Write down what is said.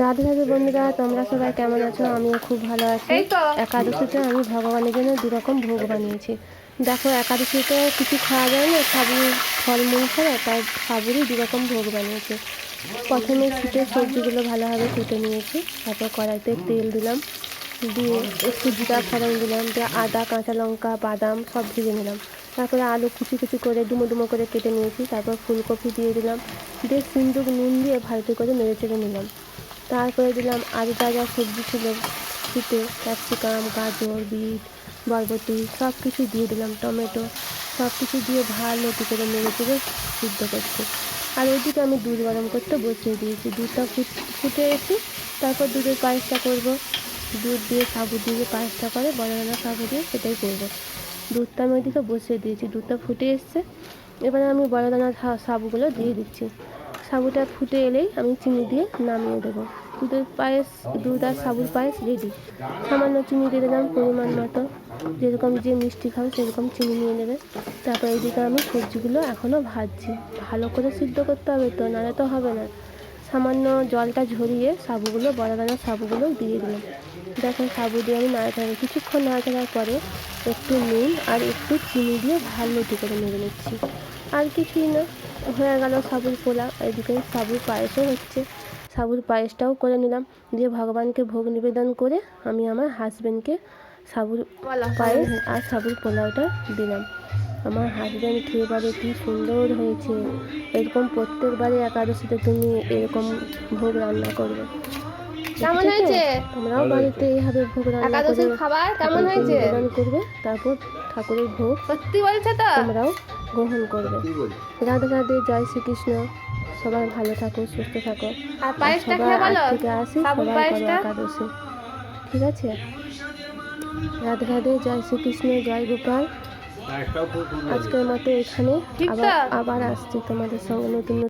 রাধে রাধে বন্ধুরা তোমরা সবাই কেমন আছো? আমিও খুব ভালো আছি। একাদশীতে আমি ভগবানের জন্য দু রকম ভোগ বানিয়েছি। দেখো একাদশীতে কিছু খাওয়া যায় না সাবু ফলমূল ছাড়া তাই সাবুরই দু রকম ভোগ বানিয়েছি। প্রথমে শীতের সবজিগুলো ভালোভাবে কেটে নিয়েছি তারপর কড়াইতে তেল দিলাম দিয়ে একটু জিরা ফোড়ন দিলাম দিয়ে আদা কাঁচা লঙ্কা বাদাম সব ভেজে নিলাম। তারপরে আলু কুচি কুচি করে ডুমো ডুমো করে কেটে নিয়েছি তারপর ফুলকপি দিয়ে দিলাম দিয়ে সিন্দুক নুন দিয়ে ভালো করে নেড়ে চেড়ে নিলাম। তারপরে দিলাম আরও যা যা সবজি ছিল শীতে ক্যাপসিকাম, গাজর, বিট, বরবটি সব কিছু দিয়ে দিলাম, টমেটো সব কিছু দিয়ে ভালো করে নেড়ে চেড়ে সিদ্ধ করছি। আর ওইদিকে আমি দুধ গরম করতে বসিয়ে দিয়েছি, দুধটা ফুট- এসে তারপর দুধের পায়েসটা করব। দুধ দিয়ে সাবু দিয়ে পায়েসটা করে, বড় বড় সাবু দিয়ে সেটাই করব। দুধটা আমি ওইদিকে বসিয়ে দিয়েছি, দুধটা ফুটে এসছে। এবারে আমি বড় দানার সা- সাবুগুলো দিয়ে দিচ্ছি। সাবুটা ফুটে এলেই আমি চিনি দিয়ে নামিয়ে দেবো। দুধের পায়েস, দুধ আর সাবুর পায়েস রেডি সামান্য চিনি দিয়ে দিলাম, পরিমাণ মতো। যেরকম যে মিষ্টি খাবে সেরকম চিনি নিয়ে নেবে। তারপর এইদিকে আমি সবজিগুলো এখনও ভাজছি। ভালো করে সিদ্ধ করতে হবে তো, নাহলে তো হবে না। সামান্য জলটা ঝরিয়ে সাবুগুলো, বড় দানার সাবুগুলো দিয়ে দিলাম। দেখো সাবু দিয়ে আমি নাড়াচাড়া কিছুক্ষণ নাড়াচাড়ার পরে একটু নুন আর একটু চিনি দিয়ে ভালো করে নেড়ে নিচ্ছি। আর কিছুই না, হয়ে গেল সাবুর পোলা এদিকে সাবুর পায়েসও হচ্ছে। সাবুর পায়েসটাও করে নিলাম। দিয়ে ভগবানকে ভোগ নিবেদন করে আমি আমার হাজব্যান্ডকে সাবুর পায়েস আর সাবুর পোলাওটা দিলাম। আমার হাজব্যান্ড খেয়ে বলে কি সুন্দর হয়েছে। এরকম প্রত্যেকবারে একাদশীতে তুমি এরকম ভোগ রান্না করবে। কেমন হয়েছে? তোমরাও বাড়িতে এইভাবে ভোগ রান্না করে একাদশীর খাবার কেমন হয়েছে? নিবেদন করবে তারপর ঠাকুরের ভোগ সত্যি বলছে তো? তোমরাও গ্রহণ করবে। রাধে রাধে জয় শ্রীকৃষ্ণ। সবাই ভালো থাকো সুস্থ থাকো। আর পায়েসটা সবাই খেয়ে আজ বলো? থেকে আসি সবাই করো একাদশী। ঠিক আছে? রাধে রাধে জয় শ্রীকৃষ্ণ জয় গোপাল। আজকের মতো এখানে। আবার? আবার আসছি তোমাদের সঙ্গে নতুন নতুন